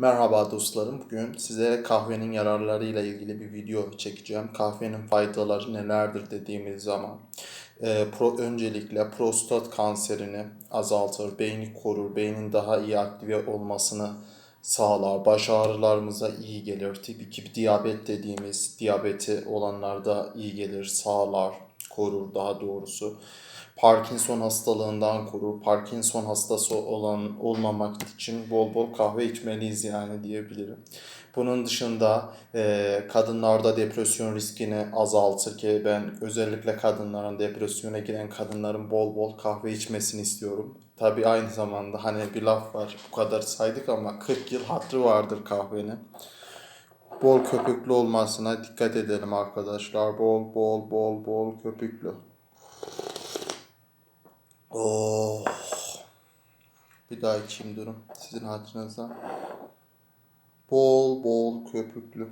Merhaba dostlarım. Bugün size kahvenin yararlarıyla ilgili bir video çekeceğim. Kahvenin faydaları nelerdir dediğimiz zaman. e, pro, öncelikle prostat kanserini azaltır, beyni korur, beynin daha iyi aktive olmasını sağlar, baş ağrılarımıza iyi gelir. Tip 2 diyabet dediğimiz diyabeti olanlarda iyi gelir, sağlar, korur daha doğrusu. Parkinson hastalığından korur. Parkinson hastası olan olmamak için bol bol kahve içmeliyiz yani diyebilirim. Bunun dışında e, kadınlarda depresyon riskini azaltır ki ben özellikle kadınların depresyona giren kadınların bol bol kahve içmesini istiyorum. Tabii aynı zamanda hani bir laf var bu kadar saydık ama 40 yıl hatırı vardır kahvenin. Bol köpüklü olmasına dikkat edelim arkadaşlar. Bol bol bol bol köpüklü. Oh. Bir daha içeyim durun. Sizin hatırınıza. Bol bol köpüklü.